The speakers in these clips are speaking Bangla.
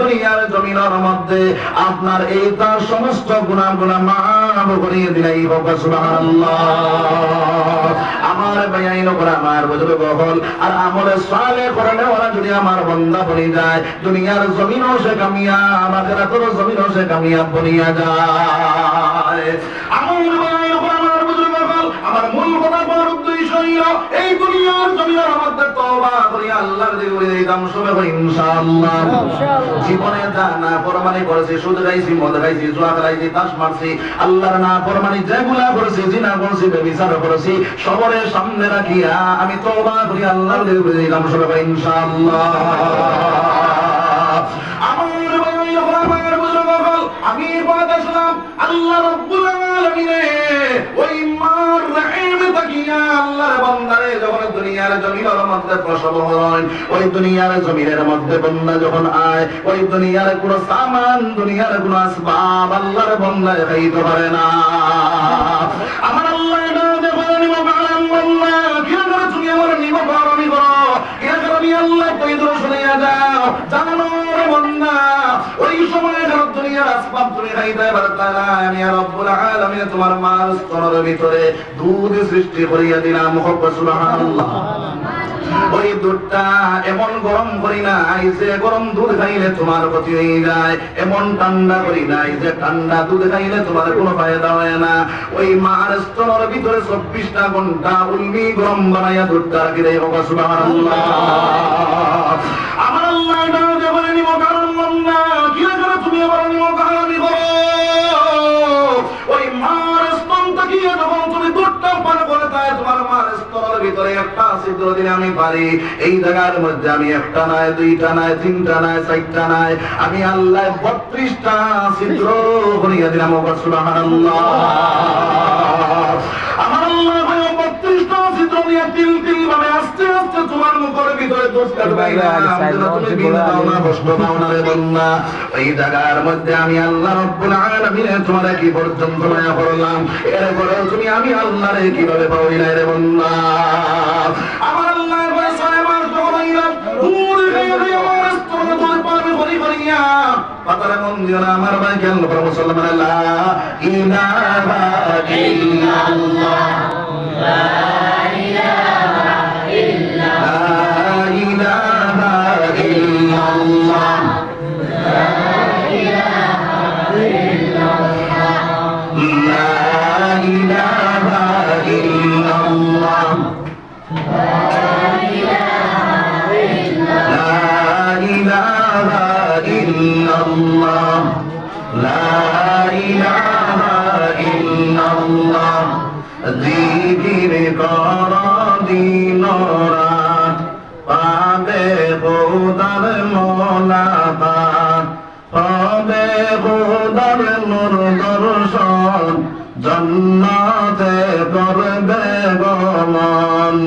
দুনিয়ার জমিনের মধ্যে আপনার এই তার সমস্ত গুণা গুণা মাফ করিয়ে দিলাই হোক সুবহানাল্লাহ। আমার বেআইন করে আমার বুঝবে বহল, আর আমলে সালে করলে ওরা যদি আমার বন্ধা বনি যায়, দুনিয়ার জমিনও সে কামিয়া আমাদের তোর জমিনও সে কামিয়া বনিয়া যায়। আমার আল্লাহর দিকে দিতাম সবে করি ইনশাআল্লাহ। জীবনে যা না ফরমানি করেছি সুদ খাইছি মদ খাইছি জুয়া খাইছি তাস মারছি আল্লাহর না ফরমানি যেগুলা করেছি জিনা করেছি বেবিচার করেছি সবরের সামনে রাখিয়া আমি তওবা করি আল্লাহর দিকে দিলাম সবে ইনশাআল্লাহ। আমি আল্লাহ রাব্বুল আলামিনে ওই মার দুনিয়ার জমিনের মধ্যে প্রসব হয়, ওই দুনিয়ার জমিনের মধ্যে বান্দা যখন আয়, ওই দুনিয়ার কোন সামান, দুনিয়ার কোন আসবাব আল্লাহর বান্দায় খাইতে পারে না। আমার আল্লাহ তুমি আমার নিব আমি করো কি করে আমি আল্লাহ তুই দূর শুনিয়া যাও। জানো তোমার এমন গরম করি নাই যে দুধ খাইলে তোমার ক্ষতি হয়ে যায়। এমন ঠান্ডা করি নাই যে ঠান্ডা দুধ খাইলে তোমার কোনো ফায়দা হয় না। ওই মার স্তনের ভিতরে চব্বিশটা ঘণ্টা উল্মি গরম বানাইয়া দুধটা রাখি দেয় সুবহানাল্লাহ। ভিতরে একটা আছে যদি আমি পারি। এই জায়গার মধ্যে আমি একটা নাই, দুইটা নাই, তিনটা নাই, চারটা নাই। আমি আল্লাহ বত্রিশটা ছিদ্র বনিয়া দিলাম। সুবহানাল্লাহ। আমার আল্লাহ ভাই বত্রিশটা ছিদ্র দিয়ে তিল তিল ভাবে আস্তে আস্তে তোমার মুখের ভিতরে দোষ কাটবাই না তুমি বিনা দাও না কষ্ট পাও না রে বন্যা। ওই জায়গার মধ্যে আমি আল্লাহ রব্বুল আলামিন তোমার কি পর্যন্ত মায়া করলাম? এরপরে তুমি আমি আল্লাহরে কীভাবে পাওই না রে বন্যা? আমার আল্লাহ করে ছয় মাস যখন আইলাম দূর হয়ে গিয়ে আমার স্তন তোমার পাবে করি করিয়া। পাতারে মন দিও না আমার ভাই কেন মুসলমান লা ইলাহা ইল্লাল্লাহ।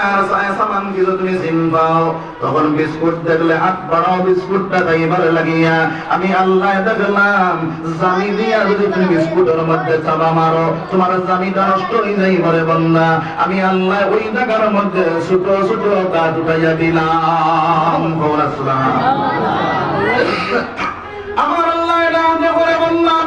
দুনিয়ার সায় সামান কিছু তুমি চিন তখন বিস্কুট দেখলে হাত বাড়াও বিস্কুটটা খাইবার লাগিয়া। আমি আল্লাহ দেখলাম জামি দিয়া যদি তুমি বিস্কুটের মধ্যে চাবা মারো তোমার জামিটা নষ্ট হয়ে যাইবারে বন্ধা। আমি আল্লাহ ওই জায়গার মধ্যে ছোট ছোট কাজ উঠাইয়া দিলাম। আমার আল্লাহ এটা আমাকে করে বললাম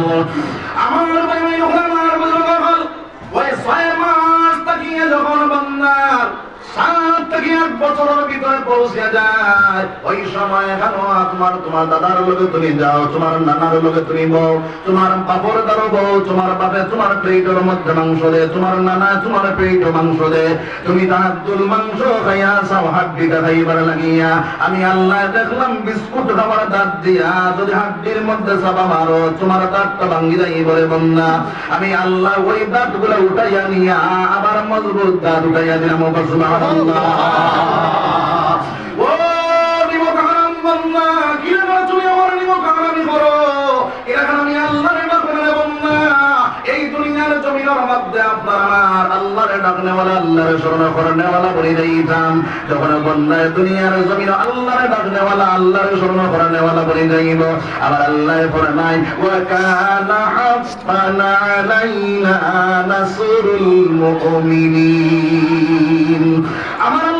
যাব বছরের ভিতরে পৌঁছে যায়। ওই সময় এখানো তোমার তোমার দাদার লোকে তুমি যাও, তোমার নানার লোকে তুমি বউ তোমার বাপর দারো বউ, তোমার বাপে তোমার পেটের মধ্যে মাংস দে, তোমার নানা তোমার পেট মাংস দে। তুমি তাহাদুল মাংস খাইয়া সাও হাড্ডিটা খাইবার লাগিয়া। আমি আল্লাহ দেখলাম, বিস্কুট খাবার দাঁত দিয়া, যদি হাড্ডির মধ্যে চাপা মারো, তোমার দাঁতটা ভাঙ্গি যাই বলে বন্যা আমি আল্লাহ ওই দাঁতগুলা উঠাইয়া নিয়া, আবার মজবুত দাঁত উঠাইয়া দিলাম সুবহানাল্লাহ। যখন বন্দায় দুনিয়ার জমিন আল্লাহর ডাকনে ওয়ালা আল্লাহর শরণ করনে ওয়ালা বলি যাইব আবার আল্লাহ ফরমায় ওয়া কানা হাফান আলাইনা নাসরুল মুমিনিন। আমার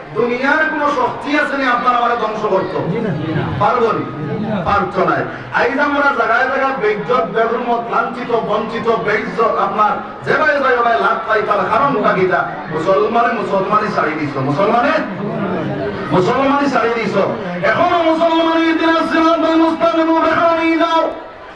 দুনিয়ার কোন শক্তি আছে নি আপনার আমার ধ্বংস করতো? পারব নি? পারতো নাই। আইজ আমরা জায়গায় জায়গায় বেজ্জত লাঞ্ছিত বঞ্চিত বেজ্জত আপনার যেভাবে লাভ পাই তার কারণটা কিটা মুসলমানে মুসলমানই ছাড়ি দিছ। মুসলমানে? মুসলমানই ছাড়ি দিছ। এখনও মুসলমানের